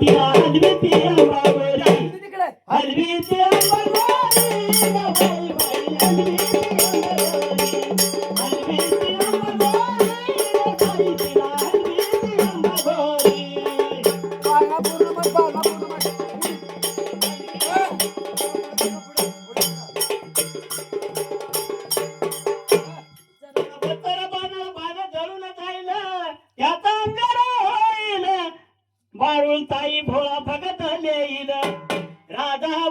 pirar, de me pirar. करून भोळा भगत राजा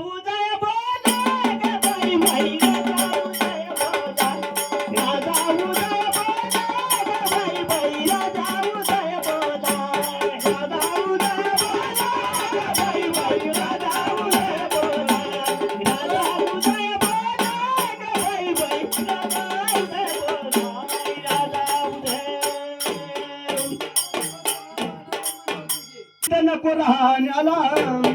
पाहण्याला हो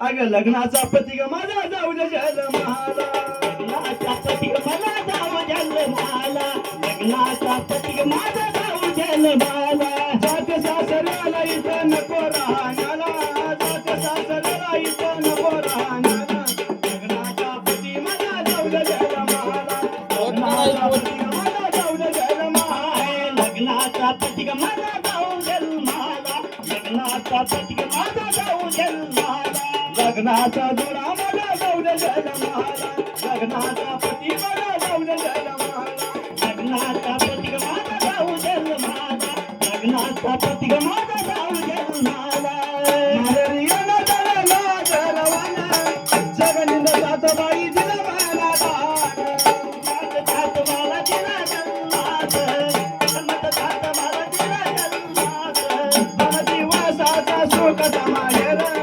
अग लग्नाचा पतिक माझा जाऊ दे जलमाला लग्नाचा पतिक मला जाऊ जलमाला लग्नाचा पतिक माझा जाऊ जलमाला माझा जाऊ जन्माला लग्नाचा जोडा मला जाऊन जन्माला लग्नाचा पती मला जाऊन जन्माला लग्नाचा पती माझा जाऊ जन्माला लग्नाचा Yeah.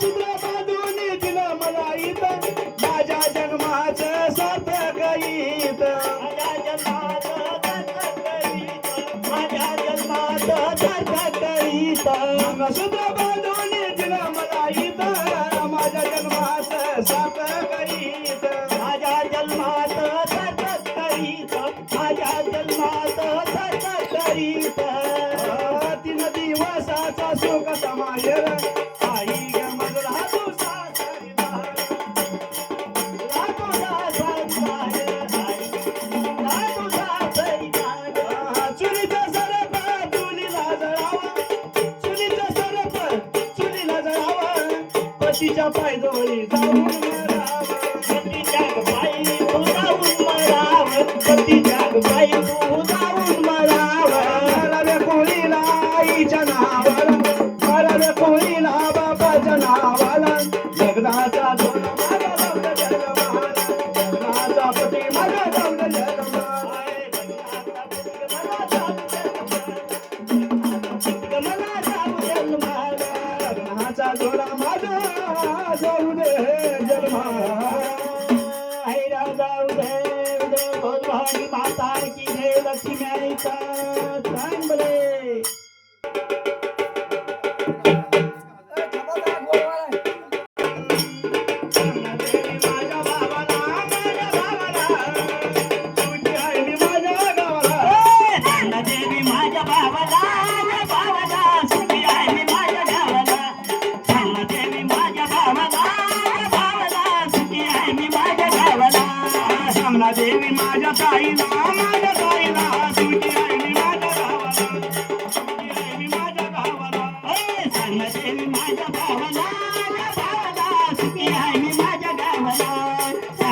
పరిశుద్ధ 再多的理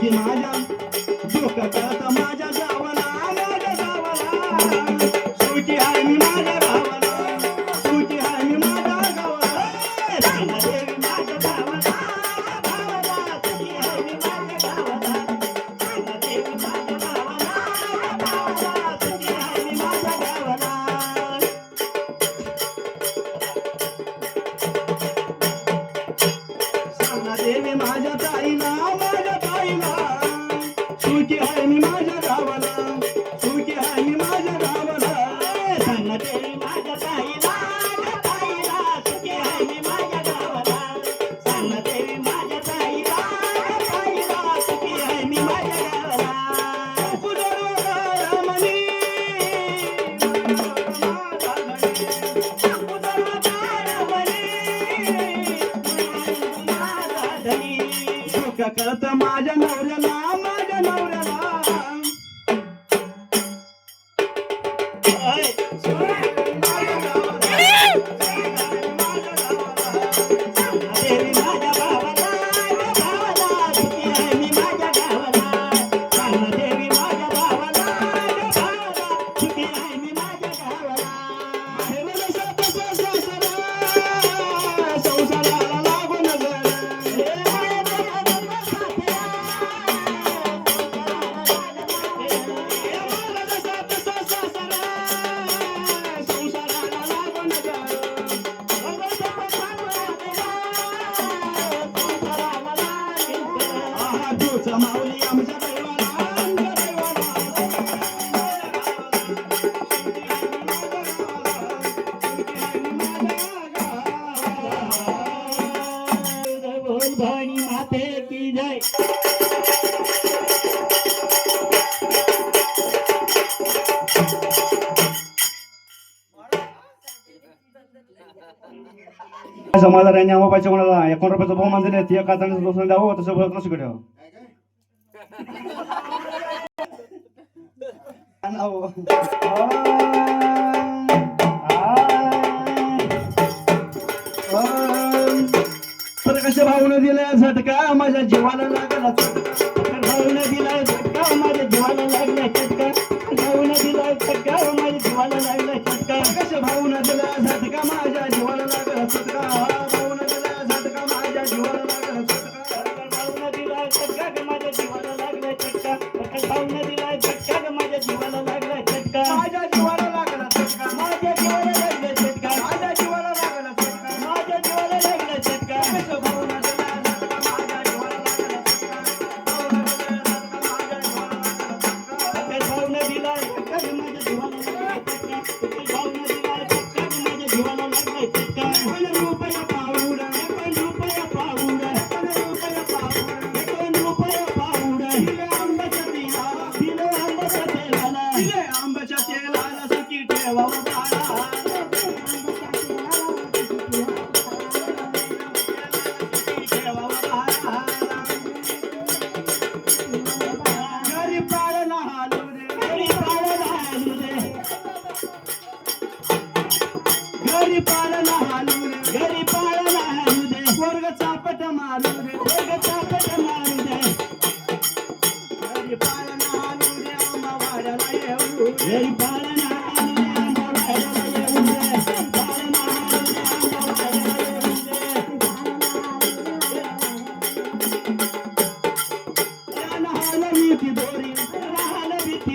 de malha, do तुझी आहे मी माझ्या ಸಮಾಧಾನ ಯಾವ ಪಾಚೆ ಕೊಡಲ್ಲ ಎಕೊಂಡ್ ರೂಪಾಯಿ ತಗೋ ಮಂದಿರ ಎತ್ತಿ ಕಾತಾಣ ದೋಸ್ತ ಅವು ತಸ ಬರ್ಕನ ಸಿಗಡೆ ನಾವು प्रकाश भाऊन दिल्या झटका माझ्या जीवाला लागला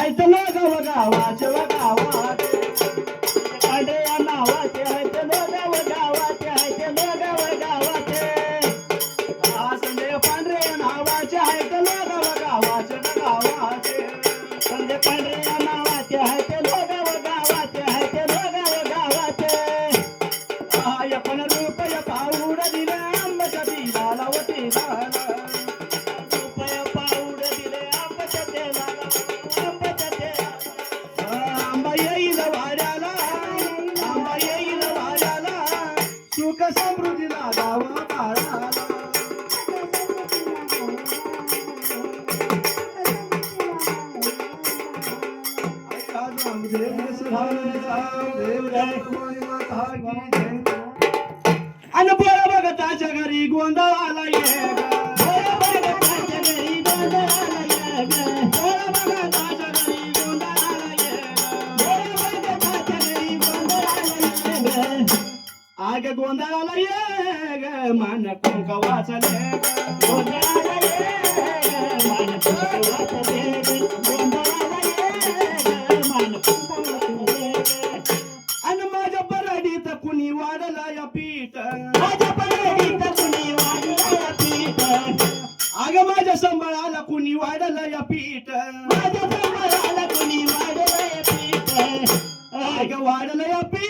ऐकलं गाव गावाच्या गावात लागे. गोंधळाला ये ग मान कुंक वाचले गोंधळाला माझ्या परडीत कुणी वाढला या पीठ? माझ्या पराडीत कुणी वाढला या पीठ? अग माझ्या संबळाला कुणी वाढला या पीठ? माझ्या संबळाला कुणी वाढला पीठ? अग वाढला या पीठ?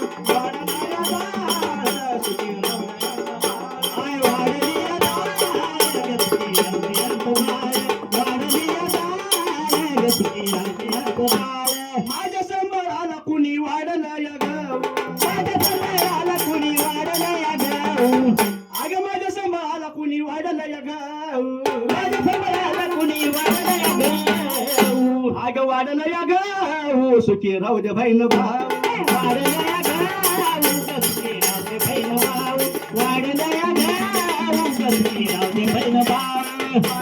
भाऊ दे भैन भाऊ वाढल्या गाव संतीराव दे भैन भाऊ वाढल्या गाव संतीराव दे भैन भाऊ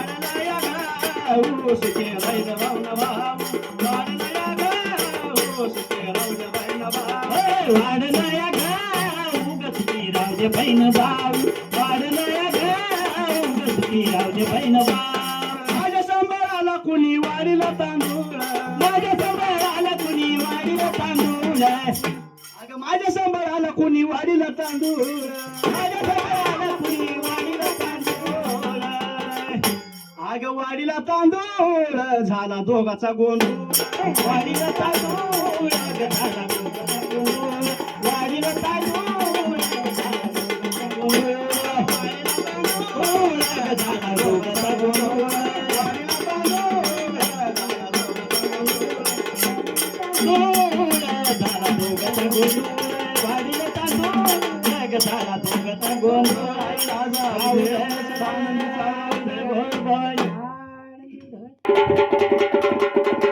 अग वाडीला तांदूळ झाला दोघाचा गोंधळ. वाडीला तांदूळ झाला दोघाचा वाडीला तांदूळ झाला दोघाचा गोंधळ. झाला दोघाचा गोंधळ वाडीला तांदूळ झाला दोघाचा गोंधळ. Thank you.